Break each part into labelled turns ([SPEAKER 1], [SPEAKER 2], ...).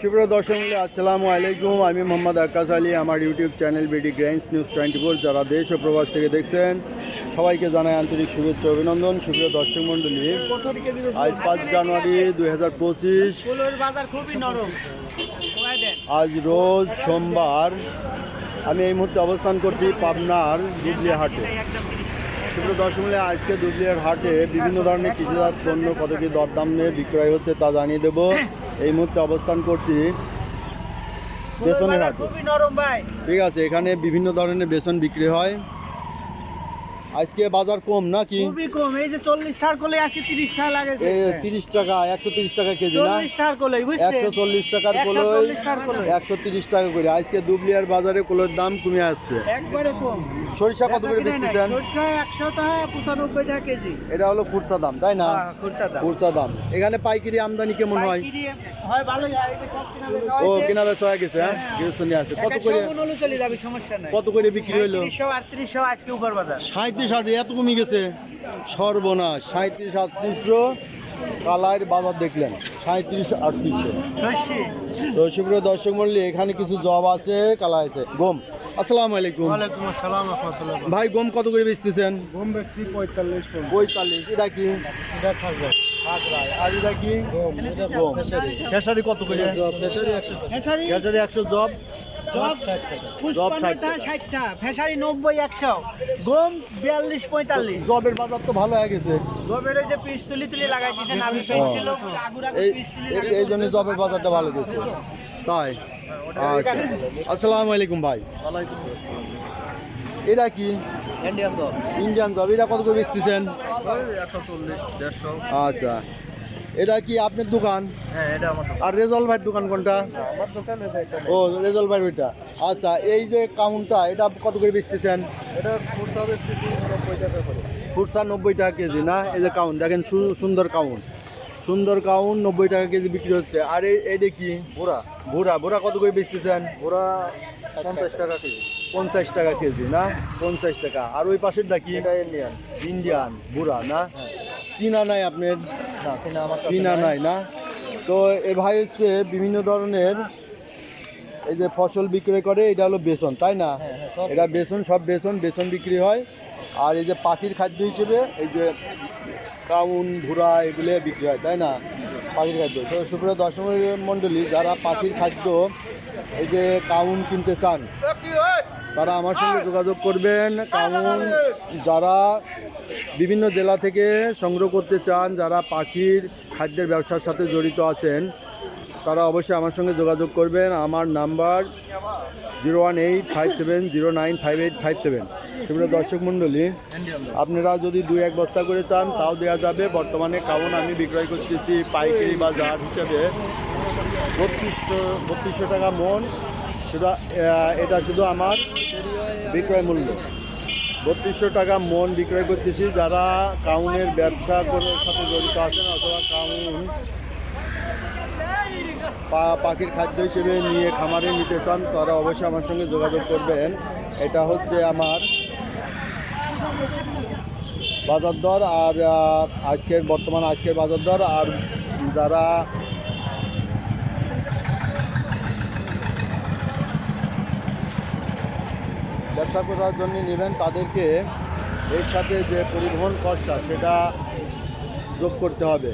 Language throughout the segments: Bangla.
[SPEAKER 1] সুপ্রিয় দর্শক মূল্য আসসালামু আলাইকুম আমি মোহাম্মদ আকাশ আলী, আমার ইউটিউব চ্যানেল বিডি গ্রাইন্স নিউজ টোয়েন্টি ফোর যারা দেশ ও প্রবাস থেকে দেখছেন, সবাইকে জানাই আন্তরিক শুভেচ্ছা অভিনন্দন সুপ্রিয় দর্শক মণ্ডলী আজ পাঁচ জানুয়ারি দুই হাজার পঁচিশ। আজ রোজ সোমবার আমি এই মুহূর্তে অবস্থান করছি পাবনার দুবলিয়া হাটে। সুপ্রিয় দর্শক মূল্যে আজকে দুবলিয়ার হাটে বিভিন্ন ধরনের কৃষিজাত পণ্য কত কি দরদামে বিক্রয় হচ্ছে তা জানিয়ে দেব। এই মুহূর্তে অবস্থান করছি বেসনের হাটে। ঠিক আছে এখানে বিভিন্ন ধরনের বেসন বিক্রি হয়। আজকে বাজার কম নাকি?
[SPEAKER 2] খুবই কম এই যে চল্লিশ টাকার করলে আজকে তিরিশ টাকা লাগেছে
[SPEAKER 1] এই তিরিশ টাকা একশো তিরিশ টাকা কেজি না?
[SPEAKER 2] চল্লিশ টাকার করলে বুঝছেন?
[SPEAKER 1] একশো চল্লিশ টাকার কলই
[SPEAKER 2] 140 টাকার কলই।
[SPEAKER 1] একশো তিরিশ টাকা করে। আজকে দুবলিয়ার বাজারে কলোর দাম কমে আসছে।
[SPEAKER 2] একবারে কম।
[SPEAKER 1] সরিষা কত করে। বেচতেছেন?
[SPEAKER 2] সরষা একশো টাকা পঁচানব্বই টাকা কেজি।
[SPEAKER 1] এটা হলো খুরসা দাম তাই না?
[SPEAKER 2] হ্যাঁ, খুচরা দাম।
[SPEAKER 1] খুরসা দাম। এখানে পাইকারি আমদানি কেমন হয়?
[SPEAKER 2] পাইকারি হয় ভালোই হয়। সব কেনা বেচা
[SPEAKER 1] ও। কেনা বেচা হয়ে গেছে হ্যাঁ? গৃহস্থ নিয়ে আসে কত করে
[SPEAKER 2] চলে যাবে সমস্যা নাই।
[SPEAKER 1] কত করে বিক্রি হইল
[SPEAKER 2] তিরিশশো আটত্রিশশো আজকে উপর বাজার।
[SPEAKER 1] সাঁত্রিশ আট এত কমে গেছে। সর্বনাশ সাঁত্রিশ আটত্রিশশো কালার বাজার দেখলেন সাঁত্রিশ আটত্রিশশো। তো সুপ্রিয় দর্শক মল্লী এখানে কিছু জব আছে কালা আছে। গম আসসালামু আলাইকুম। ভাই গম কত করে বেচতেছেন?
[SPEAKER 2] গম বেচছি পঁয়তাল্লিশ
[SPEAKER 1] পঁয়তাল্লিশ এটা কি?
[SPEAKER 2] এটা থাকবে
[SPEAKER 1] আর এটা কি
[SPEAKER 2] গম
[SPEAKER 1] গম খেসারি কত করে?
[SPEAKER 2] ফেসারি
[SPEAKER 1] খেসারি একশো জব।
[SPEAKER 2] জব। ষাটটা ফেসারি নব্বই একশো। গম বিয়াল্লিশ পঁয়তাল্লিশ।
[SPEAKER 1] জবের বাজার তো ভালো হয়ে গেছে।
[SPEAKER 2] ওই যে পিস তুলি তুলি লাগাই দিয়েছেন
[SPEAKER 1] এই জন্য জবের বাজারটা ভালো গেছে তাই। আচ্ছা। আসসালামু আলাইকুম ভাই। এটা কি?
[SPEAKER 2] ইন্ডিয়ান
[SPEAKER 1] জব এটা কত করে বেচতেছেন?
[SPEAKER 2] দেড়শো।
[SPEAKER 1] আচ্ছা। এটা কি আপনার দোকান?
[SPEAKER 2] হ্যাঁ এটা
[SPEAKER 1] আর রেজল ভাইয়ের দোকান কোনটা? ও রেজল ভাইয়ের ওইটা। আচ্ছা এই যে কাউন্টটা এটা কত করে বেচতেছেন?
[SPEAKER 2] এটা হবে নব্বই টাকা
[SPEAKER 1] ফুটসা নব্বই টাকা কেজি না? এই যে কাউন্ট দেখেন সুন্দর কাউন্ট। সুন্দর কাউন্ট নব্বই টাকা কেজি বিক্রি হচ্ছে। আর এই- এইটা কি?
[SPEAKER 2] বুড়া।
[SPEAKER 1] ভুরা ভুরা কত করে বেচতেছেন?
[SPEAKER 2] বুড়া পঞ্চাশ টাকা কেজি।
[SPEAKER 1] পঞ্চাশ টাকা কেজি না? পঞ্চাশ টাকা। আর ওই পাশেরটা কি?
[SPEAKER 2] এটা ইন্ডিয়ান
[SPEAKER 1] ইন্ডিয়ান বুড়া না? চীনা নাই আপনার? চীনা নাই। না? তো এ ভাই হচ্ছে বিভিন্ন ধরনের এই যে ফসল বিক্রয় করে এটা হলো বেসন তাই না?
[SPEAKER 2] হ্যাঁ, হ্যাঁ,
[SPEAKER 1] এটা বেসন। সব বেসন বেসন বিক্রি হয়। আর এই যে পাখির খাদ্য হিসেবে এই যে কাউন ভুরা এগুলো বিক্রি হয় তাই না? পাখির খাদ্য। তো সুপ্রিয় দর্শক মণ্ডলী যারা পাখির খাদ্য এই যে কাউন কিনতে চান তারা আমার সঙ্গে যোগাযোগ করবেন। কারণ যারা বিভিন্ন জেলা থেকে সংগ্রহ করতে চান, যারা পাখির খাদ্যের ব্যবসার সাথে জড়িত আছেন, তারা অবশ্যই আমার সঙ্গে যোগাযোগ করবেন। আমার number zero one eight five seven zero nine five eight five seven. সেগুলো দর্শক মণ্ডলী, আপনারা যদি দুই এক বস্তা করে চান, তাও দেওয়া যাবে। বর্তমানে কারণ আমি বিক্রয় করতেছি পাইকারি বাজার হিসাবে। বত্রিশশো বত্রিশশো টাকা মন। আহ, এটা শুধু আমার বিক্রয় মূল্য। বত্রিশশো টাকা মন বিক্রয় করতেছি। যারা কাউনের ব্যবসা করে সাথে জড়িত আছেন অথবা কাউন পা- পাখির খাদ্য হিসেবে নিয়ে খামারে নিতে চান তারা অবশ্যই আমার সঙ্গে যোগাযোগ করবেন। এটা হচ্ছে আমার বাজার দর আর আজকের বর্তমান আজকের বাজার দর। আর যারা ব্যবসা করার জন্য নেবেন, তাদেরকে এর সাথে যে পরিবহন কষ্টটা সেটা যোগ করতে হবে।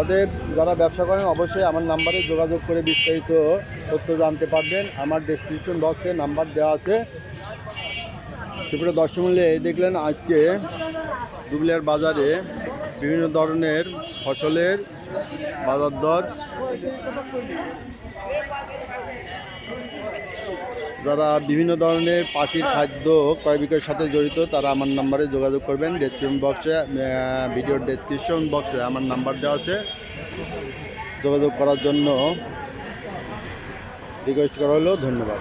[SPEAKER 1] অতএব যারা ব্যবসা করেন, অবশ্যই আমার নাম্বারে যোগাযোগ করে বিস্তারিত তথ্য জানতে পারবেন। আমার ডেসক্রিপশন বক্সে নাম্বার দেওয়া আছে। সুপ্রিয় দর্শক মূল্যে দেখলেন আজকে দুবলিয়ার বাজারে বিভিন্ন ধরনের ফসলের বাজার দর যারা বিভিন্ন ধরনের পাখির খাদ্য ক্রয় বিক্রয়ের সাথে জড়িত, তারা আমার নাম্বারে যোগাযোগ করবেন। ডেসক্রিপশন বক্সে ভিডিওর ডেসক্রিপশন বক্সে আমার নাম্বার দেওয়া আছে। যোগাযোগ করার জন্য রিকোয়েস্ট করা হলো, ধন্যবাদ।